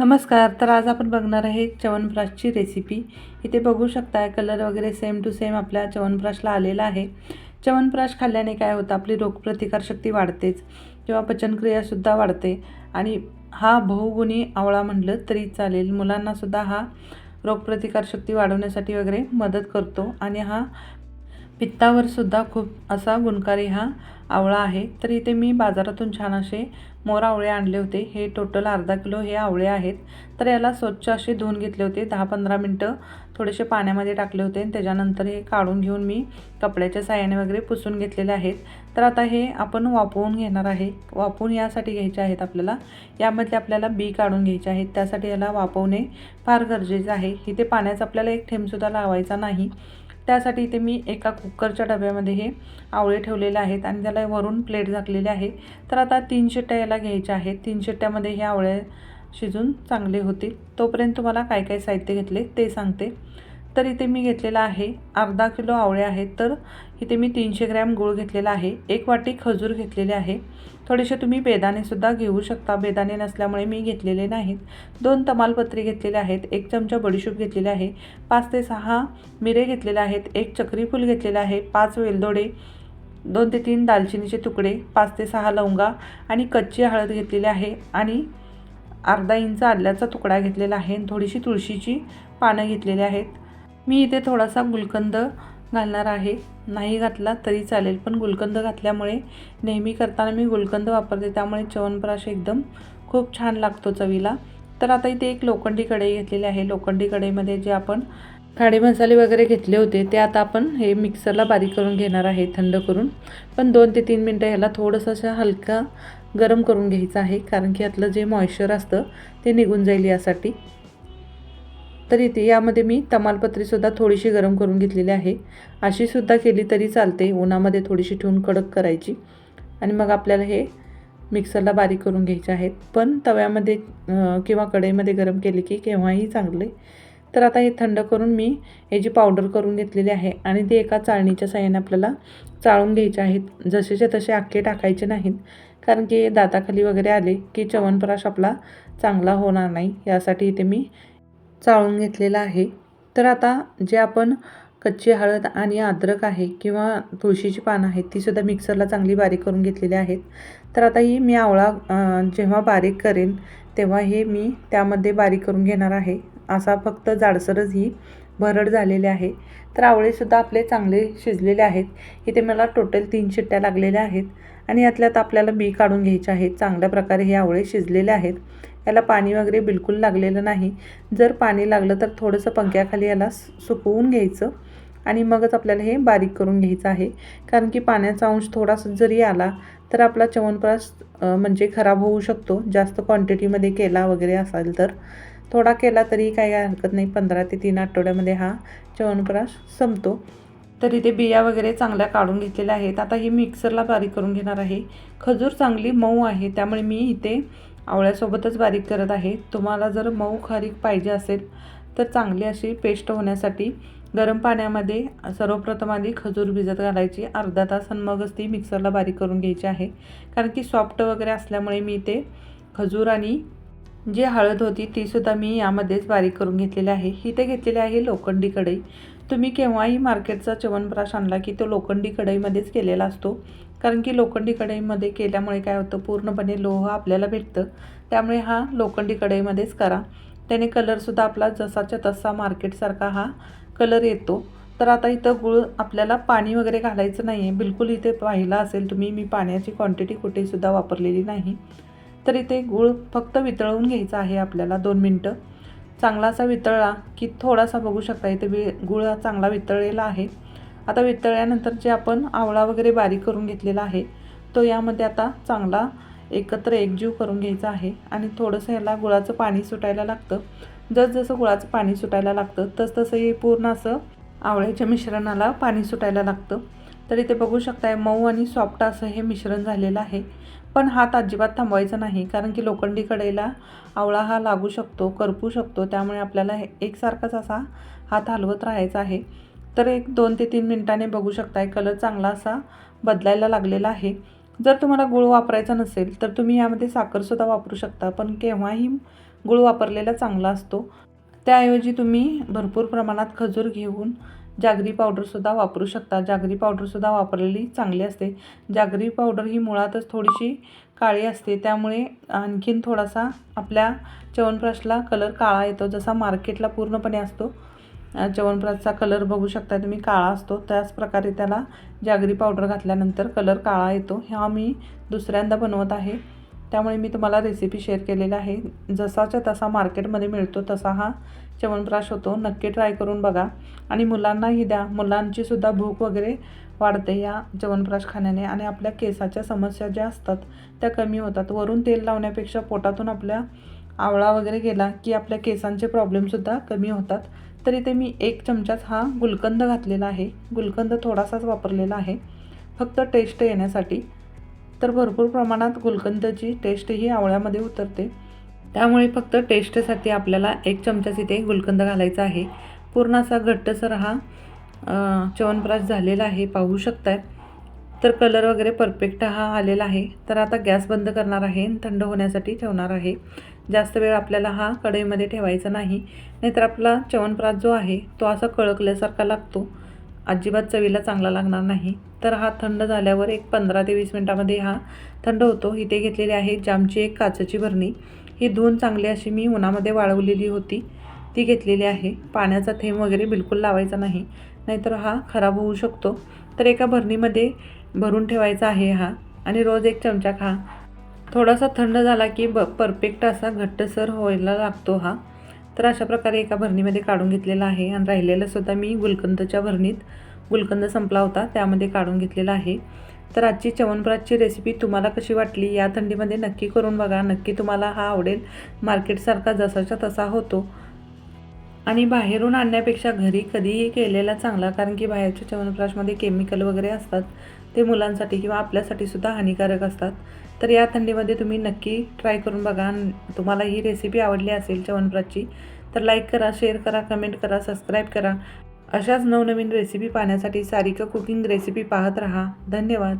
नमस्कार तर आज आपण बघणार आहे च्यवनप्राशची रेसिपी इथे बघू शकताय कलर वगैरे सेम टू सेम आपल्या च्यवनप्राशला आलेला आहे. च्यवनप्राश खाल्ल्याने काय होतं आपली रोगप्रतिकारशक्ती वाढतेच किंवा पचनक्रियासुद्धा वाढते. आणि हा बहुगुणी आवळा म्हटलं तरी चालेल. मुलांनासुद्धा हा रोगप्रतिकारशक्ती वाढवण्यासाठी वगैरे मदत करतो. आणि हा पित्तावर सुद्धा खूप असा गुणकारी हा आवळा आहे. तर इथे मी बाजारातून छान असे मोर आवळे आणले होते. हे टोटल अर्धा किलो हे आवळे आहेत. तर याला स्वच्छ असे धुवून घेतले होते. दहा पंधरा मिनटं थोडेसे पाण्यामध्ये टाकले होते. आणि त्याच्यानंतर हे काढून घेऊन मी कपड्याच्या साह्याने वगैरे पुसून घेतलेले आहेत. तर आता हे आपण वापरून घेणार आहे. वापरून यासाठी घ्यायचे आहेत आपल्याला. यामधले आपल्याला बी काढून घ्यायचे आहेत. त्यासाठी याला वापवणे फार गरजेचं आहे. इथे पाण्याचा आपल्याला एक थेंबसुद्धा लावायचा नाही. त्यासाठी इथे मी एका कुकरच्या डब्यामध्ये हे आवळे ठेवलेले आहेत आणि त्याला वरून प्लेट झाकलेली आहे. तर आता तीन शिट्ट्या याला घ्यायच्या आहेत. तीन शिट्ट्यामध्ये हे आवळे शिजून चांगले होतील. तोपर्यंत तुम्हाला काय काय साहित्य घेतले ते सांगते. तर इथे मी घेतलेला आहे अर्धा किलो आवळे आहेत तर इथे मी तीनशे ग्रॅम गूळ घेतलेला आहे एक वाटी खजूर घेतलेले आहे. थोडेसे तुम्ही बेदाणेसुद्धा घेऊ शकता. बेदाणे नसल्यामुळे मी घेतलेले नाहीत. दोन तमालपत्री घेतलेले आहेत एक चमचा बडीशूप घेतलेले आहे पाच ते सहा मिरे घेतलेले आहेत एक चक्रीफूल घेतलेलं आहे पाच वेलदोडे दोन ते तीन दालचिनीचे तुकडे पाच ते सहा लवंगा आणि कच्ची हळद घेतलेली आहे आणि अर्धा इंच आल्याचा तुकडा घेतलेला आहे. थोडीशी तुळशीची पानं घेतलेली आहेत. मी इथे थोडासा गुलकंद घालणार आहे. नाही घातला तरी चालेल पण गुलकंद घातल्यामुळे नेहमी करताना मी गुलकंद वापरते त्यामुळे च्यवनप्राश एकदम खूप छान लागतो चवीला. तर आता इथे एक लोखंडी कढई घेतलेली आहे. लोखंडी कढईमध्ये जे आपण खाडे मसाले वगैरे घेतले होते ते आता आपण हे मिक्सरला बारीक करून घेणार आहे थंड करून. पण दोन ते तीन मिनटं ह्याला थोडंसं असं हलका गरम करून घ्यायचं आहे कारण की यातलं जे मॉइश्चर असतं ते निघून जाईल यासाठी. तर इथे यामध्ये मी तमालपत्रीसुद्धा थोडीशी गरम करून घेतलेली आहे. अशीसुद्धा केली तरी चालते. उन्हामध्ये थोडीशी ठेवून कडक करायची. आणि मग आपल्याला हे मिक्सरला बारीक करून घ्यायचे आहेत. पण तव्यामध्ये किंवा कढईमध्ये गरम केले की केव्हाही चांगले. तर आता हे थंड करून मी याची पावडर करून घेतलेली आहे आणि ते एका चाळणीच्या साह्याने आपल्याला चाळून घ्यायचे आहेत. जसेचे तसे आखे टाकायचे नाहीत. कारण की दाताखाली वगैरे आले की च्यवनप्राश आपला चांगला होणार नाही. यासाठी इथे मी चाळून घेतलेला आहे. तर आता जे आपण कच्ची हळद आणि अद्रक आहे किंवा तुळशीची पानं आहेत तीसुद्धा मिक्सरला चांगली बारीक करून घेतलेली आहेत. तर आता ही मी आवळा जेव्हा बारीक करेन तेव्हा हे मी त्यामध्ये बारीक करून घेणार आहे. असा फक्त जाडसरच ही भरड झालेले आहे. तर आवळेसुद्धा आपले चांगले शिजलेले आहेत. इथे मला टोटल तीन शिट्ट्या लागलेल्या आहेत आणि यातल्यात आपल्याला बी काढून घ्यायचे आहेत. चांगल्या प्रकारे हे आवळे शिजलेले आहेत. याला पाणी वगैरे बिलकुल लागलेलं नाही. जर पाणी लागलं तर थोडंसं पंख्याखाली याला सुकवून घ्यायचं आणि मगच आपल्याला हे बारीक करून घ्यायचं आहे. कारण की पाण्याचा अंश थोडासा जरी आला तर आपला च्यवनप्राश म्हणजे खराब होऊ शकतो. जास्त क्वांटिटीमध्ये केला वगैरे असेल तर. थोडा केला तरी काही हरकत नाही. पंधरा ते तीन आठवड्यामध्ये हा च्यवनप्राश संपतो. तर इथे बिया वगैरे चांगल्या काढून घेतलेल्या आहेत. आता ही मिक्सरला बारीक करून घेणार आहे. खजूर चांगली मऊ आहे. त्यामुळे मी इथे आवळ्यासोबतच बारीक करत आहे. तुम्हाला जर मऊ खारीक पाहिजे असेल तर चांगली अशी पेस्ट होण्यासाठी गरम पाण्यामध्ये सर्वप्रथम आधी खजूर भिजत घालायची. अर्धा तास आणि मगच ती मिक्सरला बारीक करून घ्यायची आहे. कारण की सॉफ्ट वगैरे असल्यामुळे मी ते खजूर आणि जी हळद होती तीसुद्धा मी यामध्येच बारीक करून घेतलेली आहे. इथे घेतलेली आहे लोखंडी कढई. तुम्ही केव्हाही मार्केटचा च्यवनप्राश आणला की तो लोखंडी कढईमध्येच केलेला असतो. कारण की लोखंडी कढईमध्ये केल्यामुळे काय होतं पूर्णपणे लोह आपल्याला भेटतं. त्यामुळे हा लोखंडी कढईमध्येच करा. त्याने कलरसुद्धा आपला जसाच्या तसा मार्केटसारखा हा कलर येतो. तर आता इथं गुळ आपल्याला पाणी वगैरे घालायचं नाही आहे बिलकुल इथे पाहिलं असेल तुम्ही मी पाण्याची क्वांटिटी कुठेसुद्धा वापरलेली नाही. तर इथे गूळ फक्त वितळवून घ्यायचा आहे आपल्याला दोन मिनटं. चांगला असा वितळला की थोडासा बघू शकता इथे वि गुळ चांगला वितळलेला आहे. आता वितळल्यानंतर जे आपण आवळा वगैरे बारीक करून घेतलेला आहे. तो यामध्ये आता चांगला एकत्र एकजीव करून घ्यायचा आहे आणि थोडंसं याला गुळाचं पाणी सुटायला लागतं. जसजसं गुळाचं पाणी सुटायला लागतं तसतसं हे पूर्ण असं आवळ्याच्या मिश्रणाला पाणी सुटायला लागतं. तर इथे बघू शकताय मऊ आणि सॉफ्ट असं हे मिश्रण झालेलं आहे. पण हात अजिबात थांबवायचा नाही कारण की लोखंडी कडेला आवळा हा लागू शकतो करपू शकतो. त्यामुळे आपल्याला हे एकसारखाच असा हात हलवत राहायचा आहे. तर एक दोन ते तीन मिनटाने बघू शकताय कलर चांगला असा बदलायला लागलेला आहे. जर तुम्हाला गुळ वापरायचा नसेल तर तुम्ही यामध्ये साखरसुद्धा वापरू शकता पण केव्हाही गुळ वापरलेला चांगला असतो. त्याऐवजी तुम्ही भरपूर प्रमाणात खजूर घेऊन जागरी पावडरसुद्धा वापरू शकता. जागरी पावडरसुद्धा वापरलेली चांगली असते. जागरी पावडर ही मुळातच थोडीशी काळी असते त्यामुळे आणखीन थोडासा आपल्या च्यवनप्राशला कलर काळा येतो जसा मार्केटला पूर्णपणे असतो. च्यवनप्राशचा कलर बघू शकता तुम्ही काळा असतो. त्याच प्रकारे त्याला जागरी पावडर घातल्यानंतर कलर काळा येतो. हा मी दुसऱ्यांदा बनवत आहे. त्यामुळे मी तुम्हाला रेसिपी शेअर केलेली आहे. जसाच्या तसा मार्केटमध्ये मिळतो तसा हा च्यवनप्राश होतो. नक्की ट्राय करून बघा. आणि मुलांनाही द्या. मुलांचीसुद्धा भूक वगैरे वाढते या च्यवनप्राश खाण्याने. आणि आपल्या केसाच्या समस्या ज्या असतात त्या कमी होतात. वरून तेल लावण्यापेक्षा पोटातून आपल्या आवळा वगैरे गेला की आपल्या केसांचे प्रॉब्लेमसुद्धा कमी होतात. तर इथे मी एक चमचाच हा गुलकंद घातलेला आहे. गुलकंद थोडासाच वापरलेला आहे. फक्त टेस्ट येण्यासाठी. तर भरपूर प्रमाणात गुलकंदची टेस्ट ही आवळ्यामध्ये उतरते. त्यामुळे फक्त टेस्टसाठी आपल्याला एक चमचाच इथे गुलकंद घालायचा आहे. पूर्ण असा घट्टसर हा च्यवनप्राश झालेला आहे. पाहू शकताय तर कलर वगैरे परफेक्ट हा आलेला आहे. तर आता गॅस बंद करणार आहे आणि थंड होण्यासाठी ठेवणार आहे. जास्त वेळ आपल्याला हा कढईमध्ये ठेवायचा नाही. नाहीतर आपला च्यवनप्राश जो आहे तो असा कळकल्यासारखा लागतो. अजिबात चवीला चांगला लागणार नाही. तर हा थंड झाल्यावर एक पंधरा ते वीस मिनटामध्ये हा थंड होतो. इथे घेतलेली आहे जामची एक काचेची भरणी. ही धुवून चांगली अशी मी उन्हामध्ये वाळवलेली होती. ती घेतलेली आहे. पाण्याचा थेंब वगैरे बिलकुल लावायचा नाही. नाहीतर हा खराब होऊ शकतो. तर एका भरणीमध्ये भरून ठेवायचा आहे हा. आणि रोज एक चमचा खा. थोडासा थंड झाला की ब परफेक्ट असा घट्टसर व्हायला लागतो हा. तर अशा प्रकारे एका भरणीमध्ये काढून घेतलेला आहे आणि राहिलेलं सुद्धा मी गुलकंदच्या भरणीत गुलकंद संपला होता त्यामध्ये काढून घेतलेला आहे. तर आजची च्यवनप्राशची रेसिपी तुम्हाला कशी वाटली या थंडीमध्ये नक्की करून बघा. नक्की तुम्हाला हा आवडेल. मार्केटसारखा जसाच्या तसा होतो. आणि बाहेरून आणण्यापेक्षा घरी कधीही केलेला चांगला कारण की बाहेरच्या च्यवनप्राशमध्ये केमिकल वगैरे असतात. ते मुलांसाठी किंवा आपल्यासाठी सुद्धा हानिकारक असतात. तर या थंडीमध्ये तुम्ही नक्की ट्राय करून बघा. तुम्हाला ही रेसिपी आवडली असेल च्यवनप्राशची तर लाईक करा शेअर करा कमेंट करा सबस्क्राईब करा. अशाच नवनवीन रेसिपी पाहण्यासाठी सारिका कुकिंग रेसिपी पाहत राहा. धन्यवाद.